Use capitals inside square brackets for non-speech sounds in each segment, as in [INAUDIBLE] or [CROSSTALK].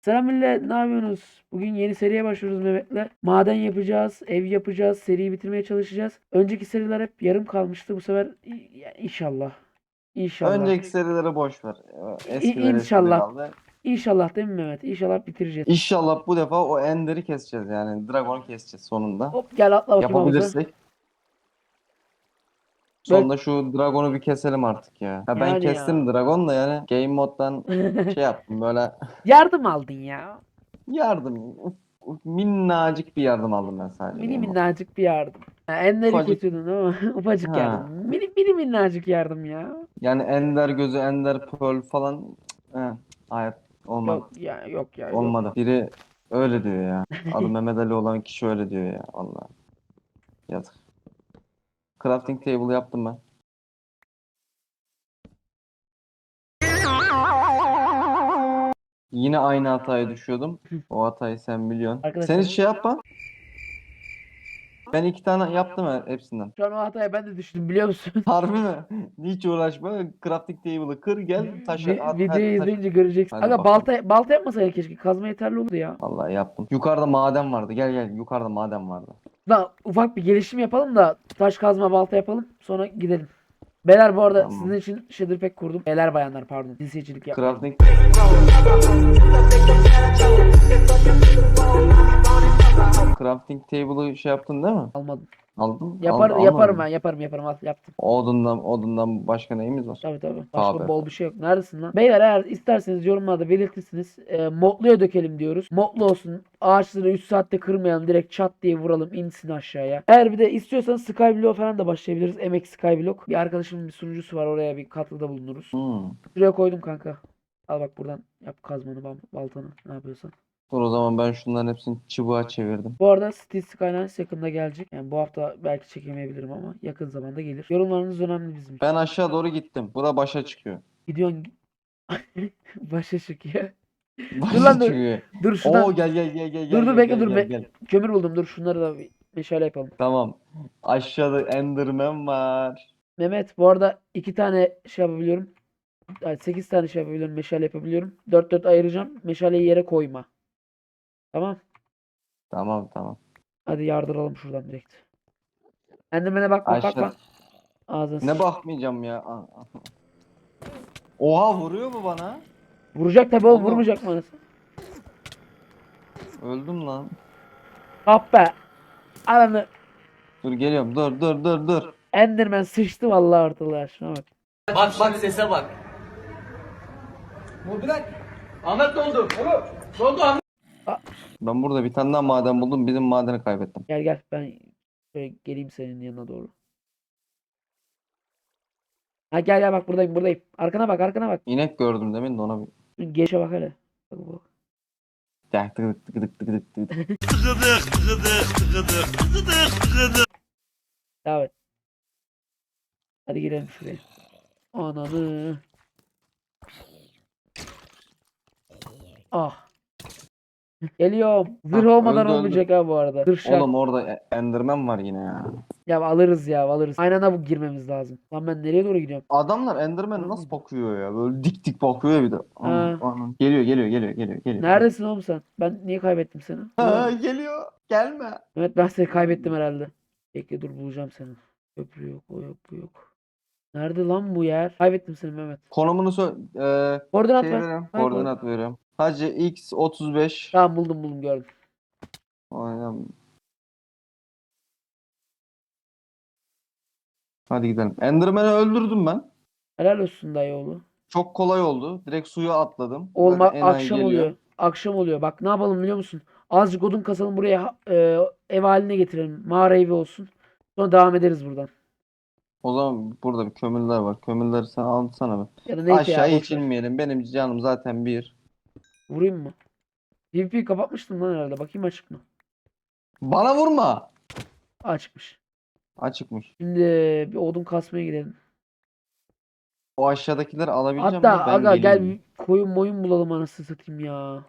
Selam millet, ne yapıyorsunuz? Bugün yeni seriye başlıyoruz Mehmet'le. Maden yapacağız, ev yapacağız, seriyi bitirmeye çalışacağız. Önceki seriler hep yarım kalmıştı. Bu sefer inşallah. İnşallah. Önceki serileri boş ver. Eskileri inşallah. eskileri aldı. İnşallah değil mi Mehmet? İnşallah bitireceğiz. İnşallah bu defa o Ender'i keseceğiz yani. Dragon'u keseceğiz sonunda. Hop gel atla bakayım havuza. Sonunda şu Dragon'u bir keselim artık ya. Ha ben Yani ya. kestim Dragon da yani game moddan [LAUGHS] şey yaptım böyle Yardım aldın ya. yardım. Minnacık bir yardım aldım ben sadece. Mini game minnacık bir yardım. Ha, enleri Ufacık. kesiyordun ama [LAUGHS] ufacık Ha. yardım. Mini mini minnacık yardım ya. Yani Ender gözü, Ender Pearl falan cık, he, hayat olmadı. Yok ya yok ya. yok. Olmadı. Biri öyle diyor ya. Adı Mehmet Ali olan kişi öyle diyor ya. Allah. Yazık. Crafting table yaptım ben. Yine aynı hataya düşüyordum. O hatayı sen biliyorsun. Arkadaşlar- Sen hiç şey yapma. Ben iki tane yaptım he- hepsinden. Şu an o hataya ben de düştüm biliyor musun? [LAUGHS] Harbi mi? Hiç uğraşma. Crafting table'ı kır gel taşı Vi- at. videoyu izleyince göreceksin. Hadi Aga bakalım. balta balta yapmasaydın keşke. Kazma yeterli olurdu ya. Vallahi yaptım. Yukarıda maden vardı. Gel gel. Yukarıda maden vardı. Da ufak bir gelişim yapalım da taş kazma balta yapalım. Sonra gidelim. Beyler bu arada Tamam. sizin için shader pack kurdum. Beyler bayanlar pardon. Cinsiyetçilik yapmayın. Crafting Crafting table'ı şey yaptın değil mi? Almadım. Aldın? Yapar, Aldın, yaparım ben yaparım yaparım al yaptım. Odundan, odundan başka neyimiz var? Tabii tabii. Başka Tabii. bol bir şey yok. Neredesin lan? Beyler eğer isterseniz yorumlarda belirtirsiniz. E, modluya dökelim diyoruz. Modlu olsun. Ağaçları 3 saatte kırmayalım. Direkt çat diye vuralım. insin aşağıya. Eğer bir de istiyorsanız Skyblock falan da başlayabiliriz. Emek Skyblock. Bir arkadaşımın bir sunucusu var. Oraya bir katkıda bulunuruz. Hmm. Şuraya koydum kanka. Al bak buradan yap kazmanı bal- baltanı ne yapıyorsan. Dur o zaman ben şunların hepsini çubuğa çevirdim. Bu arada Steel Skylines yakında gelecek. Yani bu hafta belki çekemeyebilirim ama yakın zamanda gelir. Yorumlarınız önemli bizim için. Ben aşağı doğru gittim. Bura başa çıkıyor. Gidiyorsun [LAUGHS] başa çıkıyor. Başa lan dur. çıkıyor. Dur şuradan Oo gel gel gel gel Dur, dur, bekle, gel, dur, gel, gel. kömür buldum. Dur şunları da bir meşale yapalım. Tamam. Aşağıda Enderman var. Mehmet bu arada iki tane şey yapabiliyorum. Yani 8 tane şey yapabiliyorum. Meşale yapabiliyorum. 4 4 ayıracağım. Meşaleyi yere koyma. Tamam. Tamam tamam. Hadi yardıralım şuradan direkt. Enderman'e bakma Aşağı- bakma. Ağzına Ne sıç. bakmayacağım ya. Aa, aa. Oha vuruyor mu bana? Vuracak tabi oğlum Oğlum. vurmayacak mı anasını? Öldüm lan. Ah be. Ananı. Dur geliyorum. Dur dur dur dur. Enderman sıçtı vallahi ortalığa. Şuna bak. Bak bak sese bak. Ahmet ne oldu? Ne oldu Ahmet? Ben burada bir tane daha maden buldum. Bizim madeni kaybettim. Gel gel ben şöyle geleyim senin yanına doğru. Ha gel gel bak buradayım buradayım. Arkana bak arkana bak. İnek gördüm demin de ona bir Geçe bak hele. Bak bak. Tık tık tık tık tık tık tık. Devam et. Hadi girelim şuraya. Ananı. Ah. Geliyorum. Zırh olmadan öldü, öldü. olmayacak ha bu arada. Zırh şart. Oğlum orada E- Enderman var yine ya. Ya alırız ya alırız. Aynı anda bu girmemiz lazım. Lan ben nereye doğru gidiyorum? Adamlar Enderman'e nasıl bakıyor ya? Böyle dik dik bakıyor ya bir de. Ha. aman. Geliyor geliyor geliyor geliyor geliyor. Neredesin oğlum sen? Ben niye kaybettim seni? Ha, geliyor. Gelme. Evet ben seni kaybettim herhalde. Bekle dur bulacağım seni. Köprü yok o yok bu yok. Nerede lan bu yer? Kaybettim seni Mehmet. Konumunu söyle. Eee Koordinat şey ver. veriyorum. Ver Koordinat veriyorum. Hacı X 35. Tamam buldum buldum gördüm. Aynen. Hadi gidelim. Enderman'ı öldürdüm ben. Helal olsun dayı oğlu. Çok kolay oldu. Direkt suya atladım. Olma enayi akşam geliyor. oluyor. Akşam oluyor. Bak ne yapalım biliyor musun? Azıcık odun kasalım buraya e, ev haline getirelim. Mağara evi olsun. Sonra devam ederiz buradan. O zaman burada bir kömürler var. Kömürleri sen alsana bir. Ya da neyse ya Aşağı boş ver. inmeyelim. Benim canım zaten bir. Vurayım mı? PvP kapatmıştım lan herhalde. Bakayım açık mı? Bana vurma. Açıkmış. Açıkmış. Şimdi bir odun kasmaya gidelim. O aşağıdakileri alabileceğim Hatta mi? Ben aga gel geleyim. bir koyun moyun bulalım anasını satayım ya.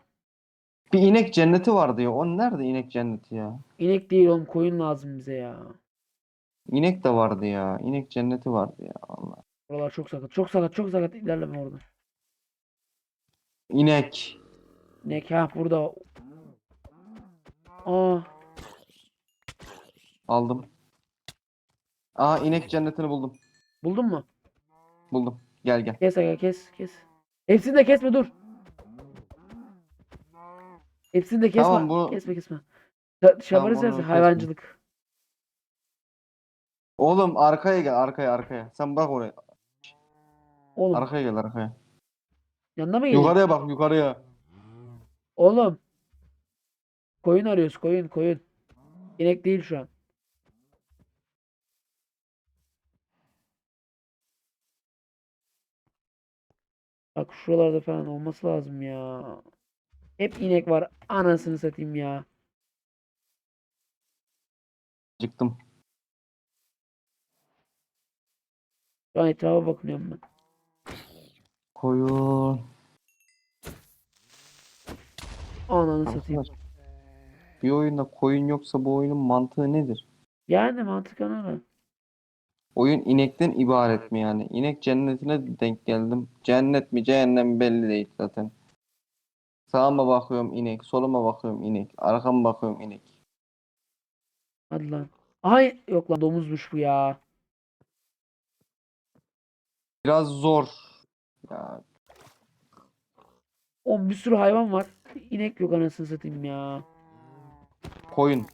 Bir inek cenneti vardı ya. O nerede inek cenneti ya? İnek değil oğlum koyun lazım bize ya. İnek de vardı ya. İnek cenneti vardı ya. Allah. Buralar çok sakat. Çok sakat. Çok sakat. İlerleme orada. İnek. Nekah burada. Aa, Aldım. Aa inek cennetini buldum. buldun mu? Buldum. Gel gel. Kes aga kes kes. Hepsini de kesme dur. Hepsini de kesme. Tamam, bu- Kesme kesme. Ta- Şey Tamam, onu kesme. hayvancılık. Oğlum arkaya gel arkaya arkaya. Sen bak oraya. Oğlum Arkaya gel arkaya. yanına mı geleyim? Yukarıya bak yukarıya. Oğlum. Koyun arıyoruz koyun koyun. İnek değil şu an. Bak şuralarda falan olması lazım ya. Hep inek var. Anasını satayım ya. Çıktım. Şu an etrafa bakıyorum ben. Koyun. Ananı satayım. Bir oyunda koyun yoksa bu oyunun mantığı nedir? Yani mantıken öyle. Oyun inekten ibaret mi yani? İnek cennetine denk geldim. Cennet mi cehennem belli değil zaten. Sağıma bakıyorum inek, soluma bakıyorum inek, arkama bakıyorum inek. Hadi lan. Ay yok lan domuzmuş bu ya. Biraz zor. Ya O bir sürü hayvan var. İnek yok anasını satayım ya. koyun.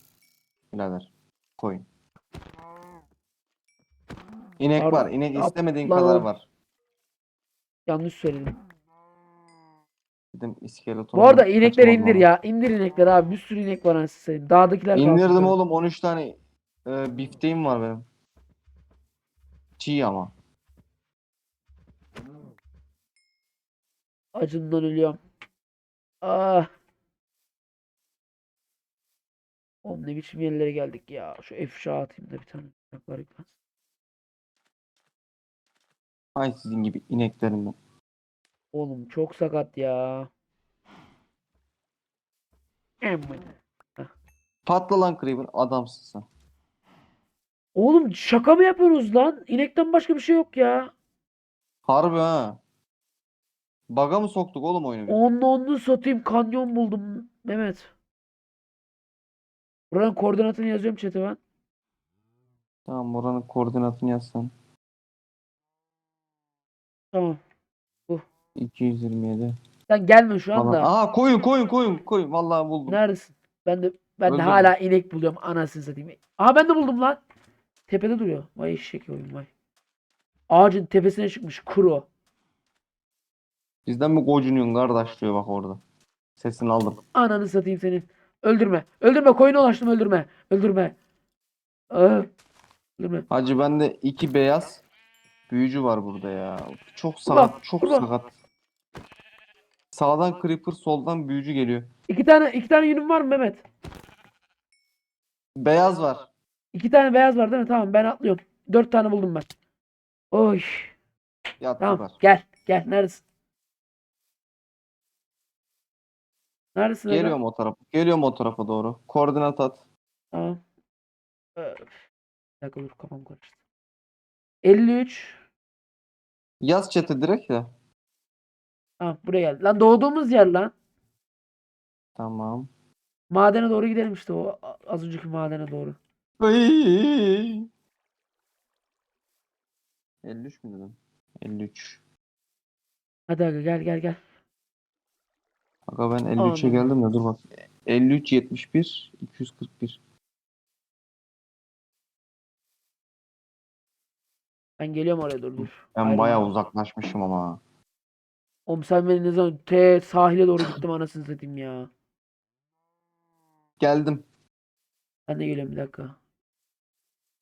Birader. Koyun. İnek Pardon, var. inek istemediğin yapma. kadar var. Yanlış söyledim. Dedim iskeleton. Bu arada inekleri indir ya. İndir inekleri abi. Bir sürü inek var anasını satayım. Dağdakiler kalsın İndirdim böyle. oğlum 13 tane e, bifteğim var benim. Çiğ ama. Acımdan ölüyorum. Ah. Oğlum ne biçim yerlere geldik ya. Şu F atayım da bir tane. Ayaklar yıkansın. Ay sizin gibi ineklerimden. Oğlum çok sakat ya. Aman. Patla lan Creeper adamsın sen. Oğlum şaka mı yapıyoruz lan? İnekten başka bir şey yok ya. Harbi ha. Baga mı soktuk oğlum oyunu? biz? Onlu onlu satayım kanyon buldum Mehmet. Buranın koordinatını yazıyorum chat'e ben. Tamam oranın koordinatını yazsan. Tamam. 227 Sen gelme şu falan. anda. Aa koyun koyun koyun koyun. Vallahi buldum. Neredesin? Ben de ben de Öldürdüm. hala inek buluyorum anasını satayım. Aha ben de buldum lan. Tepede duruyor. Vay eşek oyun vay. Ağacın tepesine çıkmış kuro. Bizden mi gocunuyorsun kardeş diyor bak orada. Sesini aldım. Ananı satayım senin. Öldürme. Öldürme koyuna ulaştım öldürme. Öldürme. Aa, öldürme. Hacı bende iki beyaz büyücü var burada ya. Çok sakat, çok sakat. Sağdan creeper, soldan büyücü geliyor. İki tane iki tane yünüm var mı Mehmet? Beyaz var. İki tane beyaz var değil mi? Tamam ben atlıyorum. Dört tane buldum ben. Oy. Tamam Yattılar. gel. Gel. Neredesin? Neredesin? aga? Geliyorum o tarafa. Geliyorum o tarafa doğru. Koordinat at. Tamam. Öf. Bir dakika dur kafam karıştı. 53. Yaz chat'e direkt ya. Tamam buraya geldi. Lan doğduğumuz yer lan. Tamam. Madene doğru gidelim işte o az önceki madene doğru. Ay. 53 mü dedim? 53. Hadi aga gel gel gel. Aga ben 53'e Aman. geldim de dur bak. 53 71 241. Ben geliyorum oraya dur dur. Ben Ayrılma. bayağı uzaklaşmışım ama. Oğlum sen beni ne zaman te sahile doğru gittim anasını satayım ya. Geldim. Ben de geliyorum bir dakika.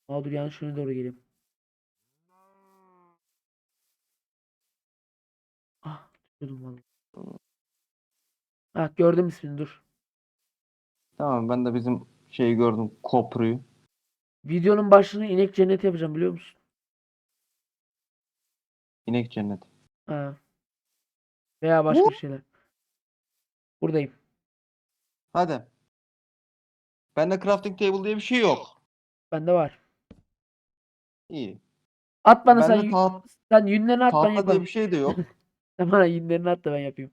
Aa dur yanlış yöne doğru geleyim. Ah düşürdüm vallahi. Ah gördüm ismini dur. Tamam ben de bizim şeyi gördüm. Kopruyu. Videonun başlığını inek cenneti yapacağım biliyor musun? İnek cenneti. Ha. Veya başka bir şeyler. Buradayım. Hadi. Bende crafting table diye bir şey yok. Bende var. İyi. At bana sen, Bende yün- taht, sen yünlerini at ben tahta diye yaparım. bir şey de yok. [LAUGHS] Sen bana yünlerini at da ben yapayım.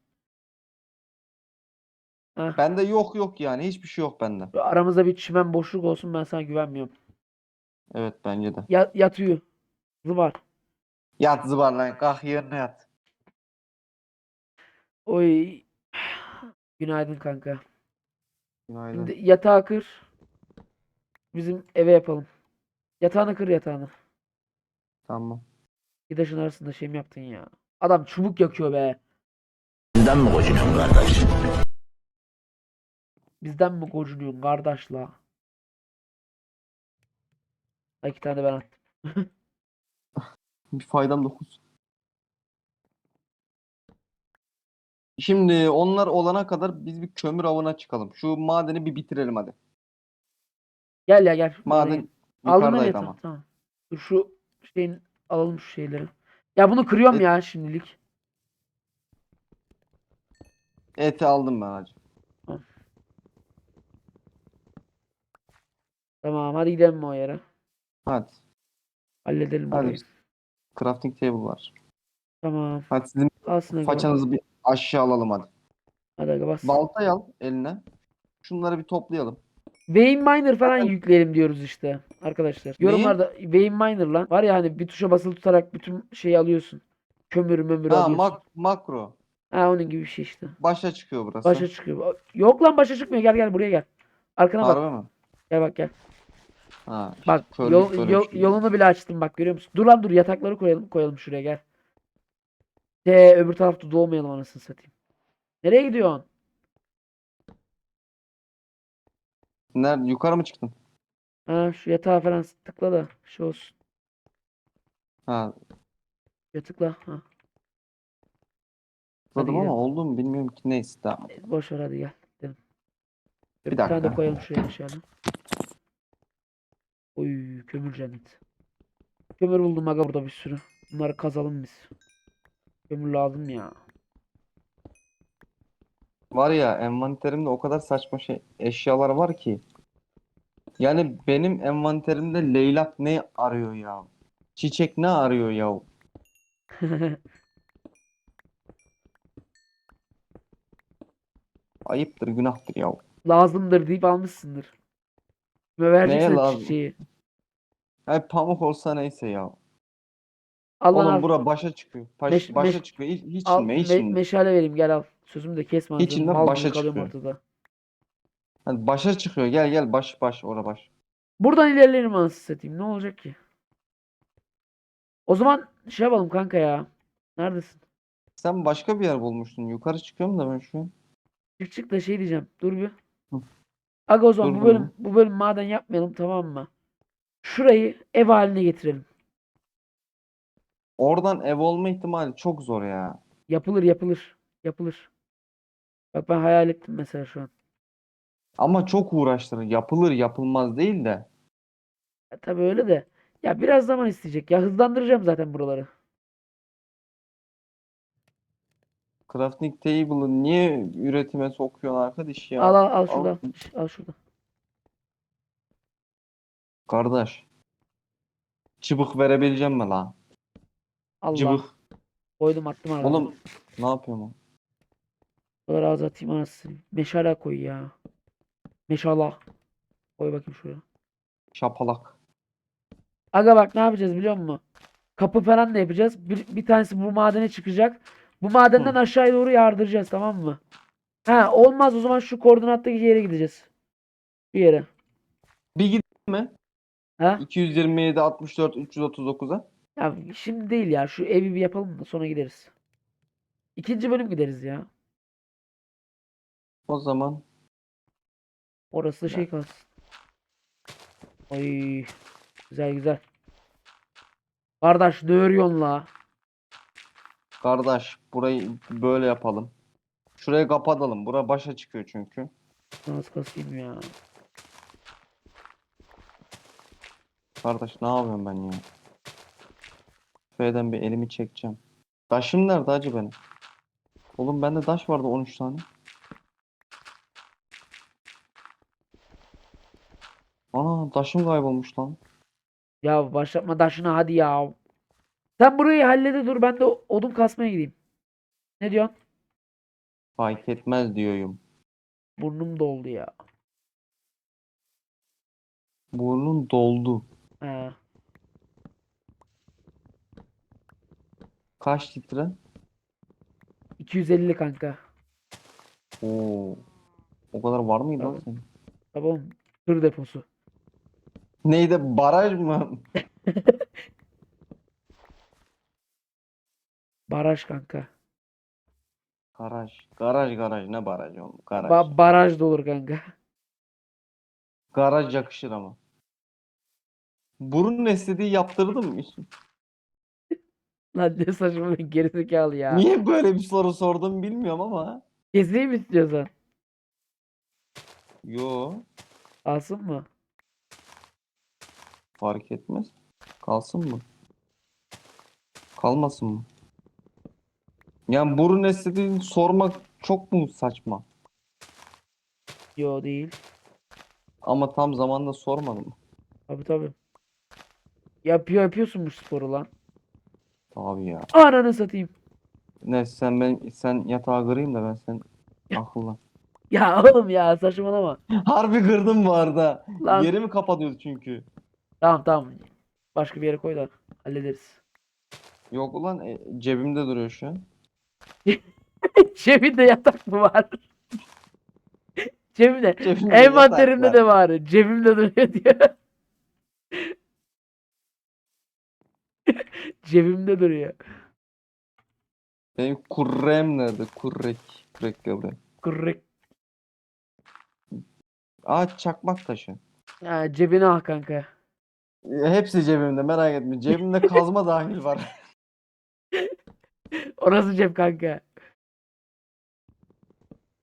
Heh. Bende yok yok yani hiçbir şey yok bende. Aramızda bir çimen boşluk olsun ben sana güvenmiyorum. Evet bence de. Ya, yat uyu. Zıbar. Yat zıbarlan kalk yerine yat. Oy. Günaydın kanka. Günaydın. Şimdi yatağı kır. Bizim eve yapalım. Yatağını kır yatağını. Tamam. Gidaşın arasında şey mi yaptın ya? Adam çubuk yakıyor be. Bizden mi kocunuyorsun kardeş? Bizden mi gocunuyorsun kardeş la? Ha, İki tane de ben attım. [LAUGHS] Bir faydam dokuz. Şimdi onlar olana kadar biz bir kömür avına çıkalım. Şu madeni bir bitirelim hadi. Gel ya gel. Maden Aldın mı yukarıdaydı ama. Tamam. Dur şu şeyin alalım şu şeyleri. Ya bunu kırıyorum Et- ya şimdilik. Eti aldım ben hacı. Tamam hadi gidelim o yere. Hadi. Halledelim Hadi. burayı. Crafting table var. Tamam. Hadi sizin Alsın aga. façanızı bir aşağı alalım hadi. Hadi aga bas. Baltayı al eline. Şunları bir toplayalım. Vein Miner falan Zaten- yükleyelim diyoruz işte arkadaşlar. Neyi? Yorumlarda Vein Miner lan. Var ya hani bir tuşa basılı tutarak bütün şeyi alıyorsun. Kömür mömür Ha alıyorsun. mak makro. Ha onun gibi bir şey işte. Başa çıkıyor burası. Başa çıkıyor. Yok lan başa çıkmıyor. Gel gel buraya gel. Arkana bak. Harbi mi? Gel bak gel. Ha, Bak körlük yol, yol- şey. yolunu bile açtım bak görüyor musun? Dur lan dur yatakları koyalım koyalım şuraya gel. De öbür tarafta doğmayalım anasını satayım. Nereye gidiyorsun? Nerede? Yukarı mı çıktın? Ha şu yatağa falan tıkla da şey olsun. Ha, Ya tıkla. Ha. Hadi tıkladım ama gidelim. oldu mu bilmiyorum ki neyse tamam. Boş ver hadi gel. Gidelim. Bir tane de dakika. koyalım şuraya aşağıya. Oy kömür cennet. Kömür buldum aga burada bir sürü. Bunları kazalım biz. Kömür lazım ya. Var ya envanterimde o kadar saçma şey eşyalar var ki. Yani benim envanterimde leylak ne arıyor ya? Çiçek ne arıyor ya? [LAUGHS] Ayıptır, günahtır ya. Lazımdır deyip almışsındır. Ve vereceksin çiçeği. Ay pamuk olsa neyse ya. Al lan Oğlum bura başa çıkıyor. Baş, Meş- başa meş- çıkıyor. Hiç, hiç Al inme, hiç me- meşale vereyim gel al. Sözümü de kesme. Mal gibi başa kalıyorum çıkıyor. ortada. Hadi başa çıkıyor. Gel gel baş baş ora baş. Buradan ilerleyelim anasını satayım. Ne olacak ki? O zaman şey yapalım kanka ya. Neredesin? Sen başka bir yer bulmuştun. Yukarı çıkıyorum da ben şu an. Çık çık da şey diyeceğim. Dur bir. Hı. Aga o zaman bu bölüm bu bölüm maden yapmayalım tamam mı? Şurayı ev haline getirelim. Oradan ev olma ihtimali çok zor ya. Yapılır yapılır. Yapılır. Bak ben hayal ettim mesela şu an. Ama çok uğraştırır. Yapılır yapılmaz değil de. Ya, tabii öyle de. Ya biraz zaman isteyecek. Ya hızlandıracağım zaten buraları. Crafting table'ı niye üretime sokuyorsun arkadaş ya? Al al al Al. şurada. Al şurada. Kardeş. Çıbık verebileceğim mi lan? Allah. Cıbık. Koydum attım arada. Oğlum ne o? Böyle ağzı atayım anasını. Meşale koy ya. Meşala. Koy bakayım şuraya. Şapalak. Aga bak ne yapacağız biliyor musun? Kapı falan da yapacağız. Bir, bir tanesi bu madene çıkacak. Bu madenden aşağıya doğru yardıracağız tamam mı? Ha olmaz o zaman şu koordinattaki yere gideceğiz. Bir yere. Bir mi? Ha? 227 64 339'a. Ya şimdi değil ya. Şu evi bir yapalım da sonra gideriz. İkinci bölüm gideriz ya. O zaman Orası da şey kalsın. Oy. Güzel güzel. Kardeş ne örüyorsun la? Kardeş burayı böyle yapalım. Şurayı kapatalım. Bura başa çıkıyor çünkü. Nasıl kasayım ya? Kardeş ne yapıyorum ben ya? Şuradan bir elimi çekeceğim. Taşım nerede acı benim? Oğlum bende taş vardı 13 tane. Ana taşım kaybolmuş lan. Ya başlatma taşına hadi ya. Sen burayı hallede dur ben de odun kasmaya gideyim. Ne diyorsun? Fark etmez diyorum. Burnum doldu ya. Burnun doldu. Ha. Kaç litre? 250 kanka. Oo. O kadar var mıydı lan Tamam. senin? Tamam. Tır deposu. Neydi? Baraj mı? [LAUGHS] Baraj kanka. Garaj. Garaj garaj. Ne baraj oğlum? Garaj. Ba- baraj da olur kanka. Garaj yakışır ama. Burun istediği yaptırdın mı? [LAUGHS] Lan ne saçma bir gerizekalı ya. Niye böyle bir soru sordum bilmiyorum ama. Keseyim mi istiyorsan? Yo. Alsın mı? Fark etmez. Kalsın mı? Kalmasın mı? Yani burun estetiğini sormak çok mu saçma? Yo değil. Ama tam zamanda sormadım. Tabii tabii. Yapıyor yapıyorsun bu sporu lan. Tabii ya. Ananı satayım. Ne sen ben sen yatağa kırayım da ben sen akıllan. [LAUGHS] Ya oğlum ya saçmalama. Harbi kırdım bu arada. Lan Yeri mi kapatıyordu çünkü? tamam tamam. Başka bir yere koy da hallederiz. Yok ulan e, cebimde duruyor şu an. [LAUGHS] Cebinde yatak mı var? Cebimde. Cebimde Envanterimde de var. Cebimde duruyor diyor. [LAUGHS] Cebimde duruyor. Benim kurrem nerede? Kurrek. Kurrek gel buraya. Kırık. Aa çakmak taşı. Ha, cebine al kanka. Hepsi cebimde merak etme. Cebimde kazma dahil var. [LAUGHS] Orası cep kanka.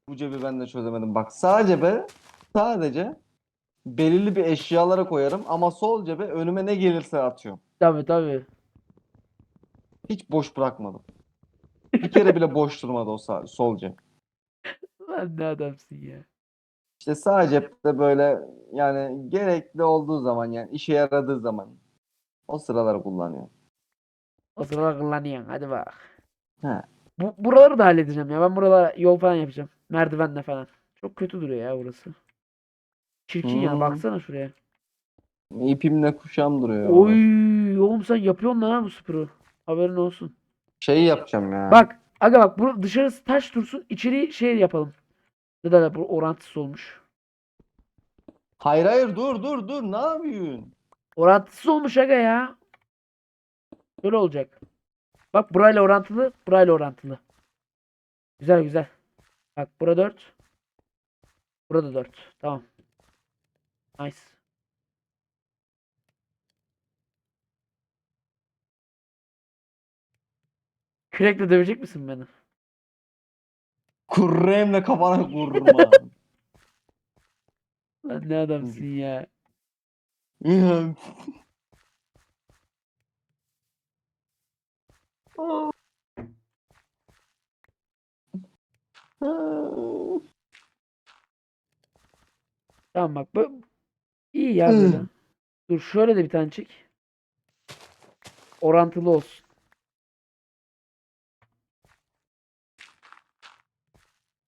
Bu cebi ben de çözemedim. Bak sağ cebe sadece belirli bir eşyalara koyarım ama sol cebe önüme ne gelirse atıyorum. Tabii tabii. Hiç boş bırakmadım. Bir kere bile boş durmadı o sağ, sol cep. Lan ne adamsın ya. İşte sağ cepte böyle yani gerekli olduğu zaman yani işe yaradığı zaman o sıraları kullanıyorum. O sırada kullanıyorsun. Hadi bak. He. Bu, buraları da halledeceğim ya. Ben buralara yol falan yapacağım. Merdivenle falan. Çok kötü duruyor ya burası. Çirkin ya. Hmm. Baksana şuraya. İpimle kuşağım duruyor. Oy, oğlum sen yapıyorsun lan ha bu sporu. Haberin olsun. Şey yapacağım ya. Bak, aga bak bu dışarısı taş dursun, içeri şey yapalım. Ne da bu orantısız olmuş. Hayır hayır dur dur dur ne yapıyorsun? Orantısız olmuş aga ya. Böyle olacak. Bak burayla orantılı, burayla orantılı. Güzel güzel. Bak bura 4. Burada 4. Tamam. Nice. Kürekle dövecek misin beni? Kurremle kafana [LAUGHS] vurma. Lan ne adamsın ya. Tamam bak bu iyi ya böyle. Dur şöyle de bir tane çek. Orantılı olsun.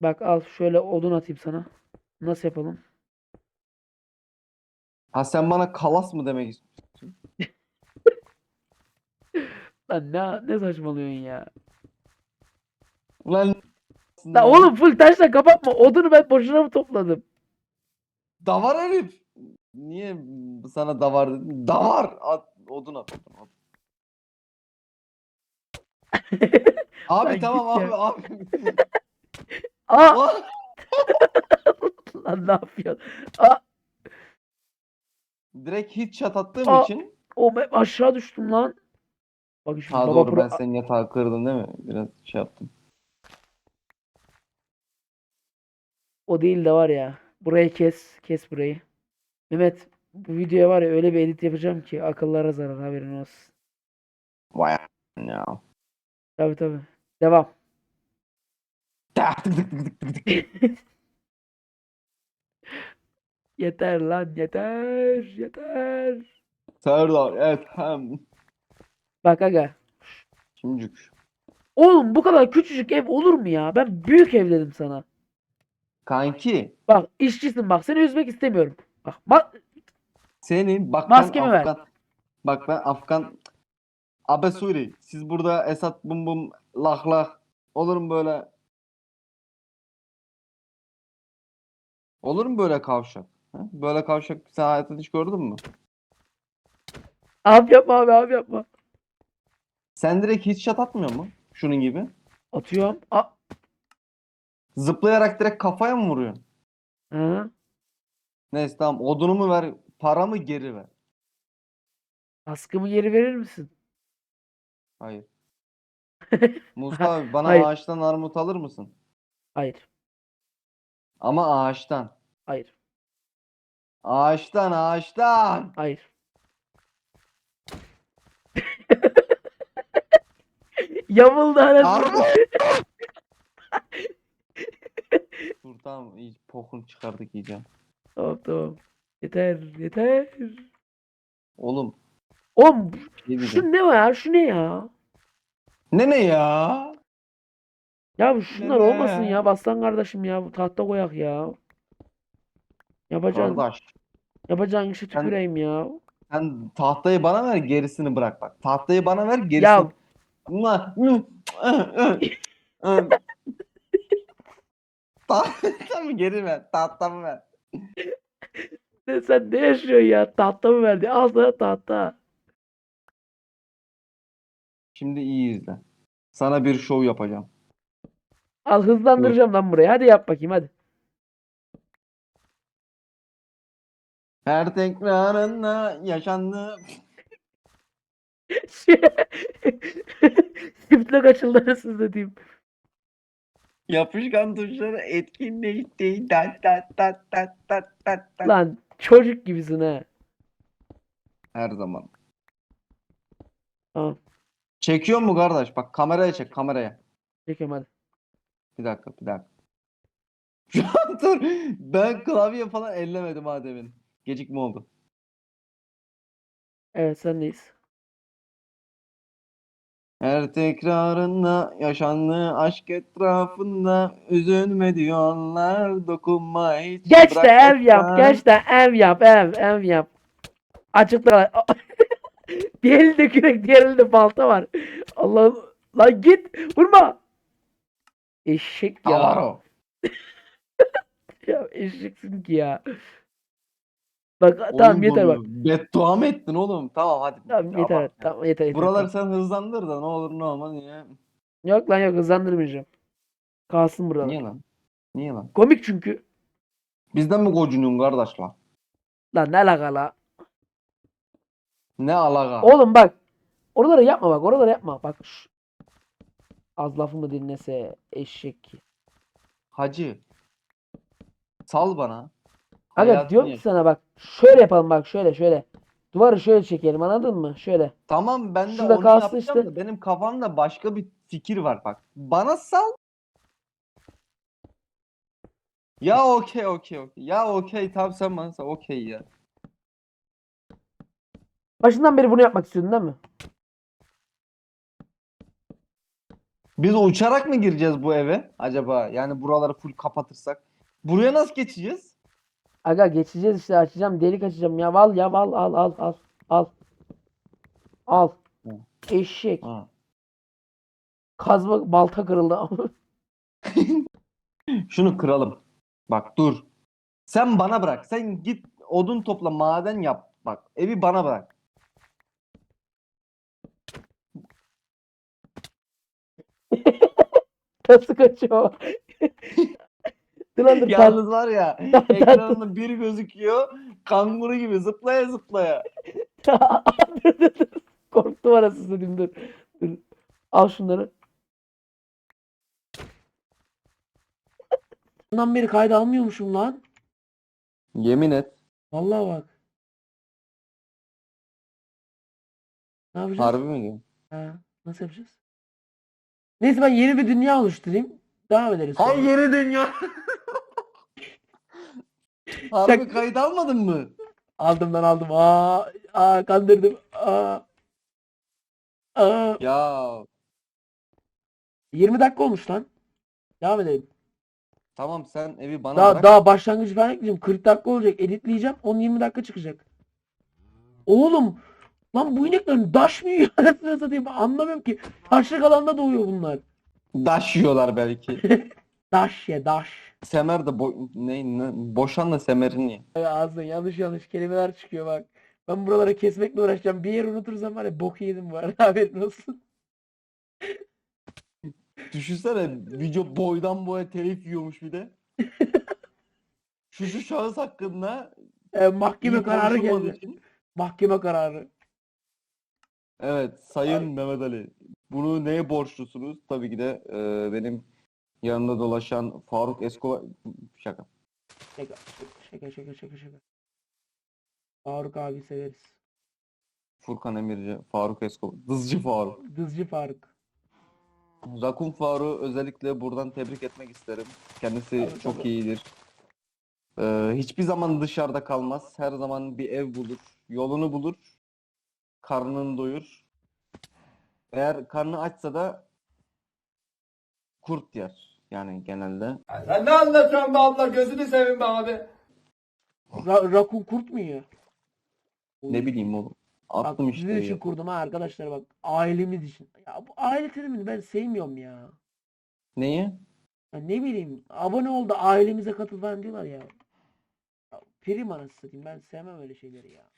Bak al şöyle odun atayım sana. Nasıl yapalım? Ha sen bana kalas mı demek istiyorsun? Lan ne ne saçmalıyorsun ya. Lan La oğlum full taşla kapatma. Odunu ben boşuna mı topladım? davar herif. Niye sana davar dedim? Davar. At, odun at. Odun, at. [LAUGHS] Abi Lan tamam git abi ya. abi. [LAUGHS] Aa Lan! [LAUGHS] lan ne yapıyorsun? Aa Direkt hit shot attığım Aa. için. o ben aşağı düştüm lan. Bak şimdi Ha baba doğru pro- ben senin yatağı kırdım değil mi? Biraz şey yaptım. O değil de var ya. Burayı kes. Kes burayı. Mehmet bu videoya var ya öyle bir edit yapacağım ki akıllara zarar haberin olsun. Vay ya. Tabii tabii. Devam. Tak, tık, tık, tık, tık, tık. Yeter lan yeter. Yeter. Serdar evet hem. Bak aga. Şimdicik. Oğlum bu kadar küçücük ev olur mu ya? Ben büyük ev dedim sana. Kanki Bak işçisin bak seni üzmek istemiyorum. Bak bak senin bak Maskemi ben ver. Afgan bak ben Afgan Abe Suri siz burada Esat bum bum lah lah olur mu böyle olur mu böyle kavşak? Ha? Böyle kavşak sen hayatında hiç gördün mü? abi yapma abi abi yapma. Sen direkt hiç shot atmıyor mu? Şunun gibi. Atıyorum. A Zıplayarak direkt kafaya mı vuruyorsun? Hı. Neyse tamam odunumu ver paramı geri ver. Askımı geri verir misin? Hayır. [LAUGHS] Musa abi bana Hayır. ağaçtan armut alır mısın? Hayır. Ama ağaçtan. Hayır. Ağaçtan ağaçtan. Hayır. Yamuldu anasını. [LAUGHS] Dur tamam iyice pokunu çıkardık iyice. Tamam tamam. Yeter yeter. Oğlum Oğlum ne diyeceğim? şu ne var? Şu ne ya? Ne ne ya? Ya bu şunlar Ne olmasın be? ya. Bastan kardeşim ya. Bu tahta koyak ya. Yapacağın, Kardeş yapacağın Sen- tüküreyim ya. sen tahtayı bana ver gerisini bırak bak. Tahtayı bana ver gerisini. Ya. Tahtamı geri ver. Tahtamı ver. sen, sen ne yaşıyorsun ya? Tahta mı verdi? Al sana tahta. Şimdi iyi izle. Sana bir şov yapacağım. Al hızlandıracağım lan burayı. Hadi yap bakayım hadi. Her tekrarında yaşandı. [LAUGHS] Shift'le kaçıldı anasını satayım. Yapışkan tuşları etkinleşti. Dat dat dat dat dat dat dat. Lan çocuk gibisin ha. Her zaman. Tamam. Çekiyor mu kardeş? Bak kameraya çek kameraya. Çekiyorum hadi. Bir dakika bir dakika. [LAUGHS] Şu an dur. Ben klavye falan ellemedim ha demin. Gecikme oldu. Evet sendeyiz. Her tekrarında yaşandı aşk etrafında üzülme diyorlar dokunma hiç Geç de bırak ev yap. etme. Geç de ev yap. Ev. Ev yap. Açıkta. bir elinde kürek diğer elinde balta var. Allah'ım. Lan git. Vurma. Eşek ya. Avaro. [LAUGHS] Ya eşeksin ki ya. Bak tamam yeter bak. Beddua mı ettin oğlum? Tamam hadi. Tamam yeter. bak, Tamam yeter yeter. Buraları tamam. sen hızlandır da ne olur ne olmaz ya. Yok lan yok hızlandırmayacağım. Kalsın buralar. Niye lan? Niye lan? Komik çünkü. Bizden mi gocunuyorsun kardeş lan? Lan ne alaka la. Ne alaka? Oğlum bak. Oraları yapma bak. Oraları yapma. Bak. şş. Az lafımı dinlese eşek. Hacı. Sal bana. Aga Hayatını diyorum ki yaşa. sana bak. Şöyle yapalım bak şöyle şöyle. Duvarı şöyle çekelim anladın mı? Şöyle. Tamam ben de Şurada onu kalsın yapacağım işte. da benim kafamda başka bir fikir var bak. Bana sal. Ya okey okey okey. Ya okey tamam sen bana sal okey ya. Başından beri bunu yapmak istiyordun değil mi? Biz uçarak mı gireceğiz bu eve acaba? Yani buraları full kapatırsak. Buraya nasıl geçeceğiz? Aga geçeceğiz işte açacağım delik açacağım ya al ya al al al al al. Al. Hı. Eşek. Ha. Kazma balta kırıldı. [LAUGHS] Şunu kıralım. Bak dur. Sen bana bırak. Sen git odun topla maden yap. Bak evi bana bırak. [LAUGHS] Nasıl kaçıyor? Tam- Yalnız var ya [LAUGHS] ekranında biri gözüküyor. Kanguru gibi zıplaya zıplaya. [LAUGHS] dur, dur, dur. Korktum arası satayım dur. dur. Al şunları. Bundan beri kayda almıyormuşum lan. Yemin et. Vallahi bak. Ne yapacağız? Harbi mi diyorsun? Ha, nasıl yapacağız? Neyse ben yeni bir dünya oluşturayım. Devam ederiz. sonra. Hay yeni dünya. [LAUGHS] Harbi kayıt almadın mı? Aldım lan aldım. Aa, aa kandırdım. Aa. Aa. Ya 20 dakika olmuş lan. Devam edelim. Tamam sen evi bana Daha bırak. daha başlangıcı falan ekleyeceğim. 40 dakika olacak. Editleyeceğim. 10-20 dakika çıkacak. Oğlum lan bu inekler daş mı yiyor? [LAUGHS] Anasını satayım. Anlamıyorum ki. Taşlık alanda doğuyor bunlar. Daş yiyorlar belki. [LAUGHS] Daş ye daş. Semer de bo- ne, ne boşan da semerin ye. Ay, Ağzından yanlış yanlış kelimeler çıkıyor bak. Ben buralara kesmekle uğraşacağım. Bir yer unutursam var ya bok yedim bu arada [LAUGHS] haberin olsun. [LAUGHS] Düşünsene video boydan boya telif yiyormuş bir de. Şu şu şahıs hakkında Ee, mahkeme iyi kararı konuşulmadığı geldi. için- Mahkeme kararı. Evet Sayın Mehmet Ali. Bunu neye borçlusunuz? Tabii ki de e, benim yanımda dolaşan Faruk Escobar şaka. Şaka şaka şaka şaka şaka. Faruk abi severiz. Furkan Emirci, Faruk Escobar, Dızcı Faruk. Dızcı Faruk. Rakun Faruk'u özellikle buradan tebrik etmek isterim. Kendisi Tabii, çok tabii. iyidir. Ee, hiçbir zaman dışarıda kalmaz. Her zaman bir ev bulur. Yolunu bulur. Karnını doyur. Eğer karnı açsa da kurt yer. Yani genelde. Sen ne anlatıyorsun be abla gözünü seveyim be abi. Ra- rakun kurt mu yiyor? Ne bileyim oğlum. Bak Attım sizin işte. için kurdum ha arkadaşlar bak. Ailemiz için. Ya bu aile terimini ben sevmiyorum ya. Neyi? Ya ne bileyim abone ol da ailemize katıl falan diyorlar ya. ya prim anasını satayım ben sevmem öyle şeyleri ya.